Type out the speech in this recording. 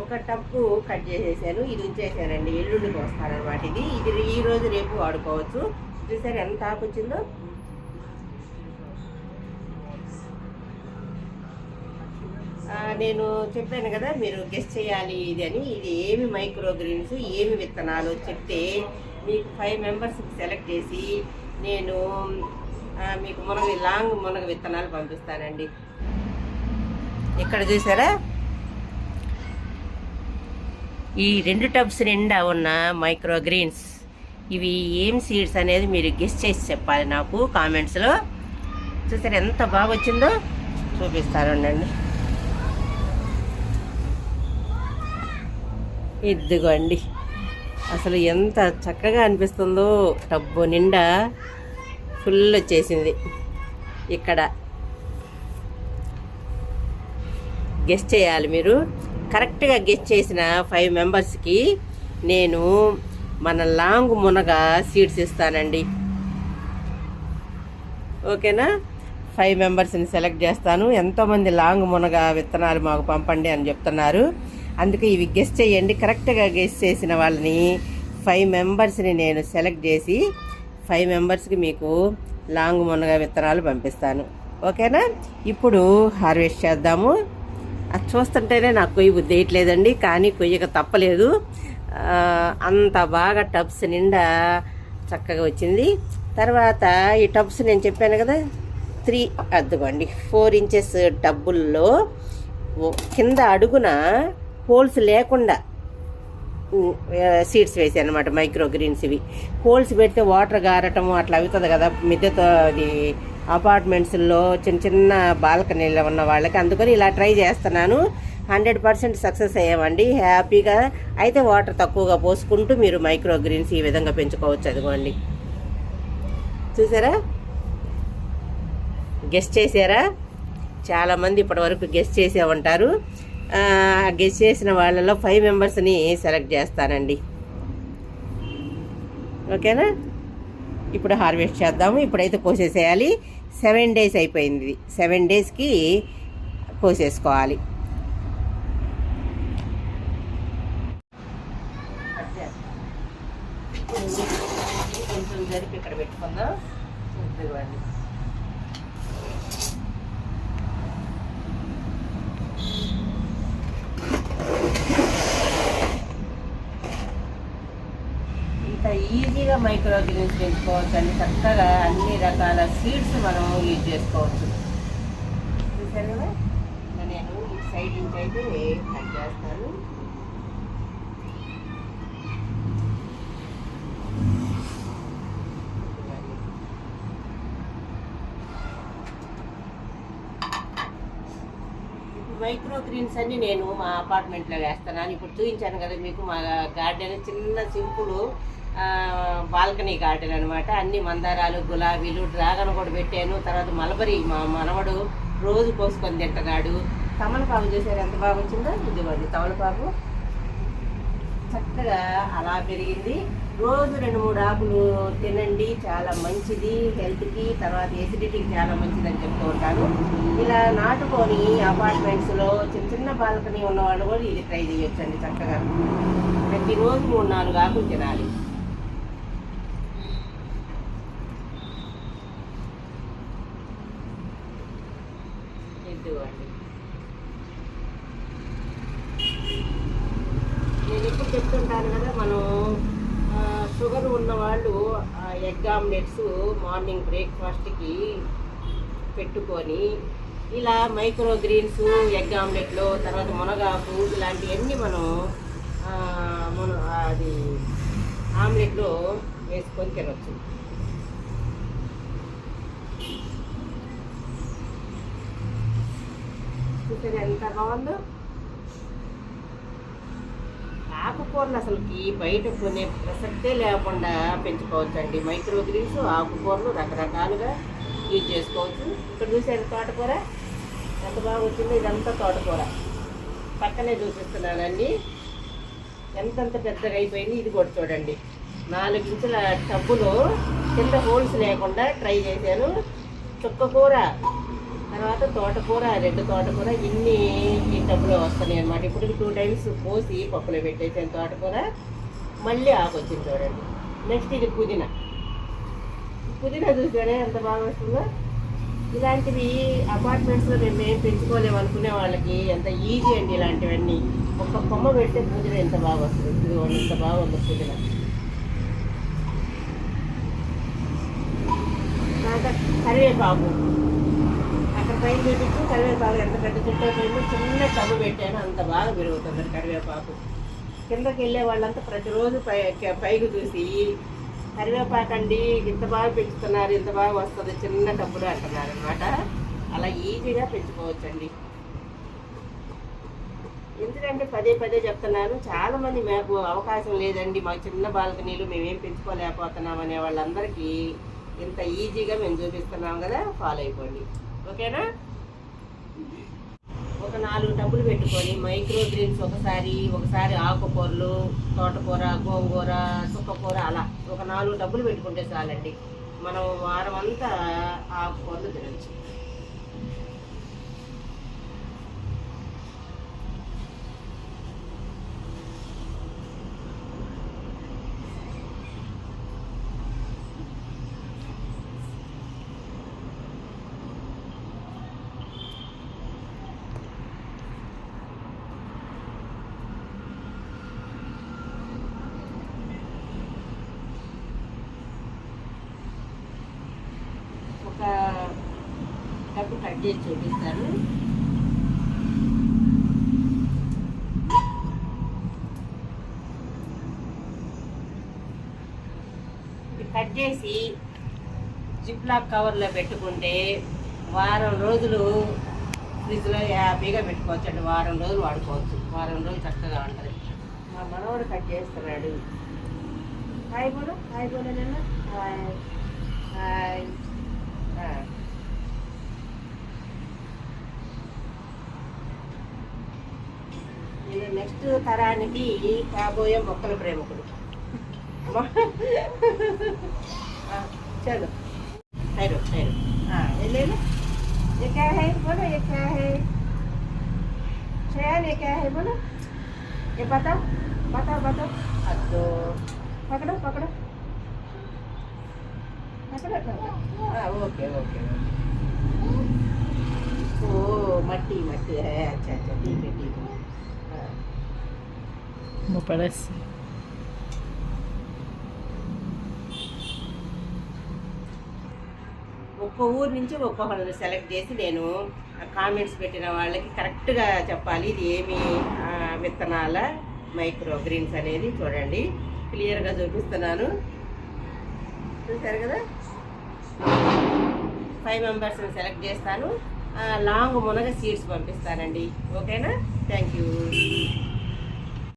ఒక టప్పు కట్ చేసేసాను ఇది ఉంచేసానండి ఎల్లుండికి వస్తానన్నమాట ఇది ఇది ఈ రోజు రేపు వాడుకోవచ్చు. చూసారు ఎంత ఆకు వచ్చిందో? నేను చెప్పాను కదా మీరు గెస్ట్ చేయాలి ఇది అని. ఇది ఏమి మైక్రో గ్రీన్స్ ఏమి విత్తనాలు చెప్తే మీకు ఫైవ్ మెంబర్స్ సెలెక్ట్ చేసి నేను మీకు మునగ లాంగ్ మునగ విత్తనాలు పంపిస్తానండి. ఇక్కడ చూసారా? ఈ రెండు టబ్స్ నిండా ఉన్న మైక్రో గ్రీన్స్. ఇవి ఏం సీడ్స్ అనేది మీరు గెస్ట్ చేసి చెప్పాలి నాకు కామెంట్స్లో చూసారు ఎంత బాగా వచ్చిందో? చూపిస్తాను ఉండండి. ఇదిగోండి. అసలు ఎంత చక్కగా అనిపిస్తుందో టబ్బు నిండా ఫుల్ వచ్చేసింది. ఇక్కడ గెస్ట్ చేయాలి మీరు. కరెక్ట్గా గెస్ట్ చేసిన ఫైవ్ మెంబర్స్కి నేను మన లాంగ్ మునగ సీడ్స్ ఇస్తానండి. ఓకేనా? ఫైవ్ మెంబర్స్ని సెలెక్ట్ చేస్తాను. ఎంతోమంది లాంగ్ మునగ విత్తనాలు మాకు పంపండి అని చెప్తున్నారు. అందుకే ఇవి గెస్ట్ చేయండి. కరెక్ట్గా గెస్ట్ చేసిన వాళ్ళని ఫైవ్ మెంబర్స్ని నేను సెలెక్ట్ చేసి ఫైవ్ మెంబర్స్కి మీకు లాంగ్ మునగ విత్తనాలు పంపిస్తాను. ఓకేనా? ఇప్పుడు హార్వెస్ట్ చేద్దాము. అది చూస్తుంటేనే నాకు కొయ్యి బుద్ధి వేయట్లేదండి కానీ కొయ్యక తప్పలేదు. అంత బాగా టబ్స్ నిండా చక్కగా వచ్చింది. తర్వాత ఈ టబ్స్ నేను చెప్పాను కదా త్రీ అద్దుకోండి ఫోర్ ఇంచెస్ టబ్బుల్లో కింద అడుగున హోల్స్ లేకుండా సీడ్స్ వేసాను అనమాట మైక్రో గ్రీన్స్ ఇవి. హోల్స్ పెడితే వాటర్ గారటము అట్లా అవుతుంది కదా మిద్దెతో అది అపార్ట్మెంట్స్లో చిన్న చిన్న బాల్కనీలో ఉన్న వాళ్ళకి అందుకని ఇలా ట్రై చేస్తున్నాను. హండ్రెడ్ పర్సెంట్ సక్సెస్ అయ్యామండి. హ్యాపీగా అయితే వాటర్ తక్కువగా పోసుకుంటూ మీరు మైక్రో గ్రీన్స్ ఈ విధంగా పెంచుకోవచ్చు అదిగోండి. చూసారా? గెస్ట్ చేశారా? చాలామంది ఇప్పటివరకు గెస్ట్ చేసే ఉంటారు. గెస్ట్ చేసిన వాళ్ళలో ఫైవ్ మెంబర్స్ని సెలెక్ట్ చేస్తానండి. ఓకేనా? ఇప్పుడు హార్వెస్ట్ చేద్దాము. ఇప్పుడైతే కోసేసేయాలి సెవెన్ డేస్ అయిపోయింది. సెవెన్ డేస్కి కోసేసుకోవాలి కొంచెం జరిపి ఇక్కడ పెట్టుకుందాం. ఇవ్వండి ఇంత ఈజీగా మైక్రో గ్రీన్స్ పెంచుకోవచ్చు అని చక్కగా అన్ని రకాల సీడ్స్ మనం యూజ్ చేసుకోవచ్చు. చూసారు కదా? నేను ఈ సైడ్ నుంచి అయితే కట్ చేస్తాను. మైక్రో గ్రీన్స్ అన్ని నేను మా అపార్ట్మెంట్లో వేస్తున్నాను. ఇప్పుడు చూపించాను కదా మీకు మా గార్డెన్ చిన్న సింపుల్. బాల్కనీ గార్డెన్ అనమాట అన్ని మందారాలు గులాబీలు డ్రాగన్ కూడా పెట్టాను. తర్వాత మలబరీ మా మనవడు రోజు కోసుకొని తింటున్నాడు. తమలపాకు చూసారు ఎంత బాగా వచ్చిందో? ఇదిగోండి తమలపాకు. చక్కగా అలా పెరిగింది. రోజు రెండు మూడు ఆకులు తినండి చాలా మంచిది. హెల్త్కి తర్వాత ఎసిడిటీకి చాలా మంచిదని చెప్తూ ఉంటాను. ఇలా నాటుకొని అపార్ట్మెంట్స్లో చిన్న చిన్న బాల్కనీ ఉన్నవాళ్ళు కూడా ఇది ట్రై చేయొచ్చండి చక్కగా. ప్రతిరోజు మూడు నాలుగు ఆకులు తినాలి. ఇదిగోండి నేను ఎప్పుడు చెప్తుంటాను కదా మనం షుగర్ ఉన్న వాళ్ళు ఆ, ఎగ్ ఆమ్లెట్స్ మార్నింగ్ బ్రేక్ఫాస్ట్కి పెట్టుకొని ఇలా మైక్రో గ్రీన్స్ ఎగ్ ఆమ్లెట్లో తర్వాత మునగాకు ఇలాంటివన్నీ మనం మన అది ఆమ్లెట్లో వేసుకొని తినొచ్చు. చూసారు ఎంత బాగుందో. ఆకుకూరలు అసలుకి బయట కొనే ప్రసక్తే లేకుండా పెంచుకోవచ్చండి. మైక్రో గ్రీన్స్ ఆకుకూరలు రకరకాలుగా యూజ్ చేసుకోవచ్చు. ఇక్కడ చూసారు తోటకూర? ఎంత బాగా వచ్చిందో ఇదంతా తోటకూర. పక్కనే చూపిస్తున్నానండి. ఎంతంత పెద్దగా అయిపోయింది ఇది కూడా చూడండి. నాలుగించుల టబ్బులు టబ్బులో కింద హోల్స్ లేకుండా ట్రై చేశాను. చుక్కకూర తర్వాత తోటకూర రెండు తోటకూర ఇన్ని ఈ టబ్బులో వస్తున్నాయి అనమాట ఇప్పుడు టూ టైమ్స్ పోసి పప్పులో పెట్టేసాను తోటకూర. మళ్ళీ ఆకు వచ్చింది చూడండి. నెక్స్ట్ ఇది పుదీనా. పుదీనా చూసారే ఎంత బాగా వస్తుందో. ఇలాంటివి అపార్ట్మెంట్స్లో మేము ఏం పెంచుకోలేము అనుకునే వాళ్ళకి ఎంత ఈజీ అండి ఇలాంటివన్నీ. ఒక్క కొమ్మ పెడితే పుదీనా ఎంత బాగా వస్తుంది? ఇదిగోండి ఎంత బాగుంది పుదీనా. తర్వాత కరివేపాకు. పైన చూపించు కరివేపాకు ఎంత పెద్ద చుట్టూ పోయిందో చిన్న టబ్బు పెట్టాను. అంత బాగా పెరుగుతుంది కరివేపాకు. కిందకి వెళ్ళే వాళ్ళంతా ప్రతిరోజు పై పైకి చూసి కరివేపాకు అండి ఇంత బాగా పెంచుతున్నారు ఇంత బాగా వస్తుంది చిన్న టబ్బులు అంటున్నారు అనమాట అలా ఈజీగా పెంచుకోవచ్చండి. ఎందుకంటే పదే పదే చెప్తున్నాను చాలామంది మాకు అవకాశం లేదండి. మాకు చిన్న బాల్కనీలు మేమేం పెంచుకోలేకపోతున్నాం అనే వాళ్ళందరికీ ఇంత ఈజీగా మేము చూపిస్తున్నాం కదా ఫాలో అయిపోండి. ఓకేనా? ఒక నాలుగు టబ్బులు పెట్టుకొని మైక్రో గ్రీన్స్ ఒకసారి ఒకసారి ఆకుకూరలు తోటకూర గోంగూర చుక్కకూర అలా. ఒక నాలుగు టబ్బులు పెట్టుకుంటే చాలండి. మనం వారం అంతా ఆకుకూరలు తినచ్చు ఒక టబ్బు కట్ చేసి చూపిస్తాను. కట్ చేసి జిప్లాక్ కవర్లో పెట్టుకుంటే వారం రోజులు ఫ్రిడ్జ్లో హ్యాపీగా పెట్టుకోవచ్చు వారం రోజులు వాడుకోవచ్చు. వారం రోజులు చక్కగా ఉంటుంది. మా మనవడు కట్ చేస్తున్నాడు. హాయ్ బోలు. హాయ్ బోలు నాన్న. హాయ్. హాయ్. నెక్స్ట్ తరానికి కాబోయే మొక్కల ప్రేమకుడు ఆ, చలో హైరో హైరో ले लो ये क्या है बोलो ये क्या है शयान ये क्या है बोलो ये बताओ बताओ बताओ अद्दो पकड़ो पकड़ो पकड़ो पकड़ो हाँ ओके ओके ओ मट्टी मट्टी है अच्छा अच्छा ठीक है ठीक है हाँ No parece. ఒక్క ఊరు నుంచి ఒక్కొక్కరిని సెలెక్ట్ చేసి నేను కామెంట్స్ పెట్టిన వాళ్ళకి కరెక్ట్గా చెప్పాలి. ఇది ఏమి విత్తనాల మైక్రో గ్రీన్స్ అనేది చూడండి. క్లియర్గా చూపిస్తున్నాను. చూసారు కదా? ఫైవ్ మెంబర్స్ని సెలెక్ట్ చేస్తాను. లాంగ్ మునగ సీడ్స్ పంపిస్తానండి. ఓకేనా థ్యాంక్ యూ